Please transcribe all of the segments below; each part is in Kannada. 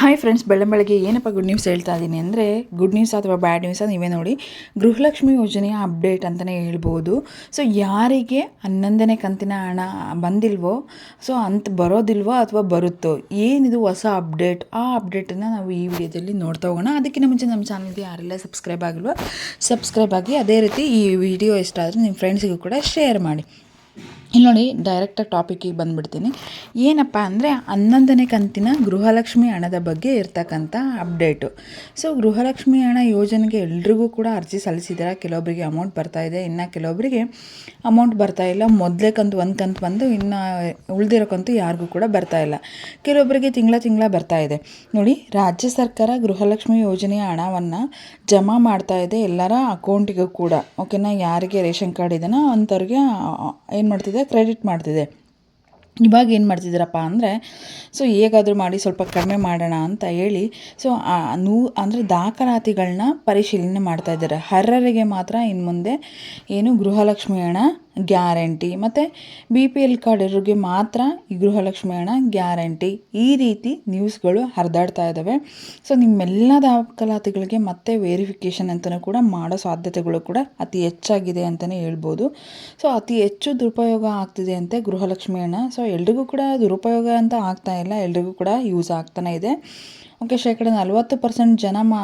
ಹಾಯ್ ಫ್ರೆಂಡ್ಸ್ ಬೆಳಗ್ಗೆ ಏನಪ್ಪ ಗುಡ್ ನ್ಯೂಸ್ ಹೇಳ್ತಾ ಇದ್ದೀನಿ ಅಂದರೆ ಗುಡ್ ನ್ಯೂಸ್ ಅಥವಾ ಬ್ಯಾಡ್ ನ್ಯೂಸ್ ನೀವೇ ನೋಡಿ. ಗೃಹಲಕ್ಷ್ಮಿ ಯೋಜನೆಯ ಅಪ್ಡೇಟ್ ಅಂತಲೇ ಹೇಳ್ಬೋದು. ಸೊ ಯಾರಿಗೆ ಹನ್ನೊಂದನೇ ಕಂತಿನ ಹಣ ಬಂದಿಲ್ವೋ ಸೊ ಅಂತ ಬರೋದಿಲ್ವೋ ಅಥವಾ ಬರುತ್ತೋ, ಏನಿದು ಹೊಸ ಅಪ್ಡೇಟ್ ಆ ಅಪ್ಡೇಟನ್ನು ನಾವು ಈ ವಿಡಿಯೋದಲ್ಲಿ ನೋಡ್ತಾ ಹೋಗೋಣ. ಅದಕ್ಕಿಂತ ಮುಂಚೆ ನಮ್ಮ ಚಾನಲ್ಗೆ ಯಾರೆಲ್ಲ ಸಬ್ಸ್ಕ್ರೈಬ್ ಆಗಿಲ್ವೋ ಸಬ್ಸ್ಕ್ರೈಬ್ ಆಗಿ. ಅದೇ ರೀತಿ ಈ ವಿಡಿಯೋ ಇಷ್ಟ ಆದರೆ ನಿಮ್ಮ ಫ್ರೆಂಡ್ಸಿಗೂ ಕೂಡ ಶೇರ್ ಮಾಡಿ. ಇಲ್ಲಿ ನೋಡಿ ಡೈರೆಕ್ಟಾಗಿ ಟಾಪಿಕ್ಕಿಗೆ ಬಂದುಬಿಡ್ತೀನಿ. ಏನಪ್ಪ ಅಂದರೆ, ಹನ್ನೊಂದನೇ ಕಂತಿನ ಗೃಹಲಕ್ಷ್ಮಿ ಹಣದ ಬಗ್ಗೆ ಇರ್ತಕ್ಕಂಥ ಅಪ್ಡೇಟು ಸೊ ಗೃಹಲಕ್ಷ್ಮಿ ಹಣ ಯೋಜನೆಗೆ ಎಲ್ರಿಗೂ ಕೂಡ ಅರ್ಜಿ ಸಲ್ಲಿಸಿದ್ದಾರೆ ಕೆಲವೊಬ್ಬರಿಗೆ ಅಮೌಂಟ್ ಬರ್ತಾ ಇದೆ. ಇನ್ನು ಕೆಲವೊಬ್ಬರಿಗೆ ಅಮೌಂಟ್ ಬರ್ತಾ ಇಲ್ಲ. ಮೊದಲೇ ಕಂತು, ಒಂದು ಕಂತು ಬಂದು, ಇನ್ನು ಉಳಿದಿರೋ ಯಾರಿಗೂ ಕೂಡ ಬರ್ತಾ ಇಲ್ಲ. ಕೆಲವೊಬ್ಬರಿಗೆ ತಿಂಗಳ ತಿಂಗಳ ಬರ್ತಾ ಇದೆ. ನೋಡಿ, ರಾಜ್ಯ ಸರ್ಕಾರ ಗೃಹಲಕ್ಷ್ಮಿ ಯೋಜನೆಯ ಹಣವನ್ನು ಜಮಾ ಮಾಡ್ತಾ ಇದೆ ಎಲ್ಲರ ಅಕೌಂಟಿಗೂ ಕೂಡ. ಓಕೆನಾ ಯಾರಿಗೆ ರೇಷನ್ ಕಾರ್ಡ್ ಇದೆನೋ ಅಂಥವ್ರಿಗೆ ಏನು ಮಾಡ್ತಿದೆ? ಕ್ರೆಡಿಟ್ ಮಾಡ್ತಿದೆ. ಇವಾಗ ಏನು ಮಾಡ್ತಿದ್ದೀರಪ್ಪ ಅಂದರೆ ಸೊ ಹೇಗಾದರೂ ಮಾಡಿ, ಸ್ವಲ್ಪ ಕಡಿಮೆ ಮಾಡೋಣ ಅಂತ ಹೇಳಿ ಸೊ ನೂ, ಅಂದರೆ ದಾಖಲಾತಿಗಳನ್ನ ಪರಿಶೀಲನೆ ಮಾಡ್ತಾ ಇದ್ದಾರೆ. ಅರ್ಹರಿಗೆ ಮಾತ್ರ ಇನ್ನು ಮುಂದೆ ಏನು ಗೃಹಲಕ್ಷ್ಮಿ ಹಣ ಗ್ಯಾರಂಟಿ. ಮತ್ತು ಬಿ ಪಿ ಎಲ್ ಕಾರ್ಡ್ ಇರೋರಿಗೆ ಮಾತ್ರ ಈ ಗೃಹಲಕ್ಷ್ಮಿ ಹಣ ಗ್ಯಾರಂಟಿ. ಈ ರೀತಿ ನ್ಯೂಸ್ಗಳು ಹರಿದಾಡ್ತಾ ಇದ್ದಾವೆ ಸೊ ನಿಮ್ಮೆಲ್ಲ ದಾಖಲಾತಿಗಳಿಗೆ ಮತ್ತೆ ವೇರಿಫಿಕೇಷನ್ ಅಂತಲೂ ಕೂಡ ಮಾಡೋ ಸಾಧ್ಯತೆಗಳು ಕೂಡ ಅತಿ ಹೆಚ್ಚಾಗಿದೆ ಅಂತಲೇ ಹೇಳ್ಬೋದು. ಸೊ ಅತಿ ಹೆಚ್ಚು ದುರುಪಯೋಗ ಆಗ್ತಿದೆ ಅಂತೆ ಗೃಹಲಕ್ಷ್ಮಿ ಹಣ ಸೊ ಎಲ್ರಿಗೂ ಕೂಡ ದುರುಪಯೋಗ ಅಂತ ಆಗ್ತಾ ಇಲ್ಲ. ಎಲ್ರಿಗೂ ಕೂಡ ಯೂಸ್ ಆಗ್ತಾನೆ ಇದೆ. ಓಕೆ ಶೇಕಡ ನಲವತ್ತು ಪರ್ಸೆಂಟ್ ಜನ ಮಾ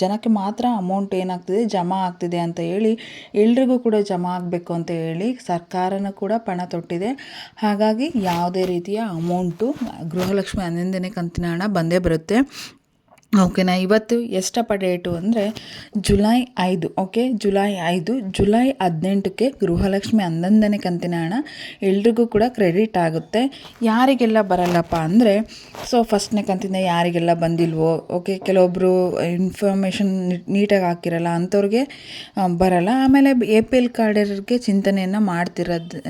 ಜನಕ್ಕೆ ಮಾತ್ರ ಅಮೌಂಟ್ ಏನಾಗ್ತಿದೆ, ಜಮಾ ಆಗ್ತಿದೆ ಅಂತ ಹೇಳಿ, ಎಲ್ರಿಗೂ ಕೂಡ ಜಮಾ ಆಗಬೇಕು ಅಂತ ಹೇಳಿ ಸರ್ಕಾರನೂ ಕೂಡ ಪಣ ತೊಟ್ಟಿದೆ. ಹಾಗಾಗಿ ಯಾವುದೇ ರೀತಿಯ ಅಮೌಂಟು ಗೃಹಲಕ್ಷ್ಮಿ ಹನ್ನೊಂದನೇ ಕಂತಿನ ಹಣ ಬಂದೇ ಬರುತ್ತೆ. ಓಕೆನಾ ಇವತ್ತು ಎಷ್ಟಪ್ಪ ಡೇಟು ಅಂದರೆ ಜುಲೈ ಐದು ಓಕೆ ಜುಲೈ ಐದು, ಜುಲೈ ಹದಿನೆಂಟಕ್ಕೆ ಗೃಹಲಕ್ಷ್ಮಿ ಹನ್ನೊಂದನೇ ಕಂತಿನ ಹಣ ಎಲ್ರಿಗೂ ಕೂಡ ಕ್ರೆಡಿಟ್ ಆಗುತ್ತೆ. ಯಾರಿಗೆಲ್ಲ ಬರಲ್ಲಪ್ಪ ಅಂದರೆ ಸೊ ಫಸ್ಟ್ನೇ ಕಂತಿಂದ ಯಾರಿಗೆಲ್ಲ ಬಂದಿಲ್ವೋ ಓಕೆ ಕೆಲವೊಬ್ಬರು ಇನ್ಫಾರ್ಮೇಷನ್ ನೀಟಾಗಿ ಹಾಕಿರಲ್ಲ, ಅಂಥವ್ರಿಗೆ ಬರಲ್ಲ. ಆಮೇಲೆ ಎ ಪಿ ಎಲ್ ಕಾರ್ಡರಿಗೆ ಚಿಂತನೆಯನ್ನು ಮಾಡ್ತಿರೋದು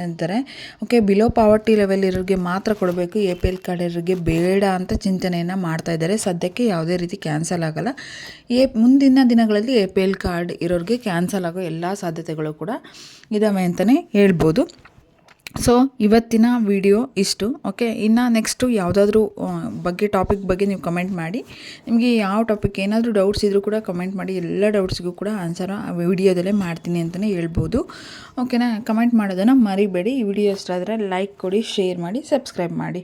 ಓಕೆ ಬಿಲೋ ಪಾವರ್ಟಿ ಲೆವೆಲ್ ಇರೋರಿಗೆ ಮಾತ್ರ ಕೊಡಬೇಕು ಎ ಪಿ ಎಲ್ ಕಾರ್ಡರಿಗೆ ಬೇಡ ಅಂತ ಚಿಂತನೆಯನ್ನು ಮಾಡ್ತಾ ಇದ್ದಾರೆ. ಸದ್ಯಕ್ಕೆ ಯಾವುದೇ ರೀತಿ ಕ್ಯಾನ್ಸಲ್ ಆಗೋಲ್ಲ. ಏ ಮುಂದಿನ ದಿನಗಳಲ್ಲಿ ಎ ಪಿ ಎಲ್ ಕಾರ್ಡ್ ಇರೋರಿಗೆ ಕ್ಯಾನ್ಸಲ್ ಆಗೋ ಎಲ್ಲ ಸಾಧ್ಯತೆಗಳು ಕೂಡ ಇದ್ದಾವೆ ಅಂತಲೇ ಹೇಳ್ಬೋದು. ಸೊ ಇವತ್ತಿನ ವಿಡಿಯೋ ಇಷ್ಟು ಓಕೆ ಇನ್ನು ನೆಕ್ಸ್ಟು ಯಾವುದಾದ್ರೂ ಬಗ್ಗೆ ಟಾಪಿಕ್ ಬಗ್ಗೆ ನೀವು ಕಮೆಂಟ್ ಮಾಡಿ. ನಿಮಗೆ ಯಾವ ಟಾಪಿಕ್ ಏನಾದರೂ ಡೌಟ್ಸ್ ಇದ್ದರೂ ಕೂಡ ಕಮೆಂಟ್ ಮಾಡಿ. ಎಲ್ಲ ಡೌಟ್ಸ್ಗೂ ಕೂಡ ಆನ್ಸರ್ ಆ ವಿಡಿಯೋದಲ್ಲೇ ಮಾಡ್ತೀನಿ ಅಂತಲೇ ಹೇಳ್ಬೋದು. ಓಕೆನಾ ಕಮೆಂಟ್ ಮಾಡೋದನ್ನು ಮರಿಬೇಡಿ. ಈ ವಿಡಿಯೋ ಇಷ್ಟ ಆದರೆ ಲೈಕ್ ಕೊಡಿ ಶೇರ್ ಮಾಡಿ ಸಬ್ಸ್ಕ್ರೈಬ್ ಮಾಡಿ.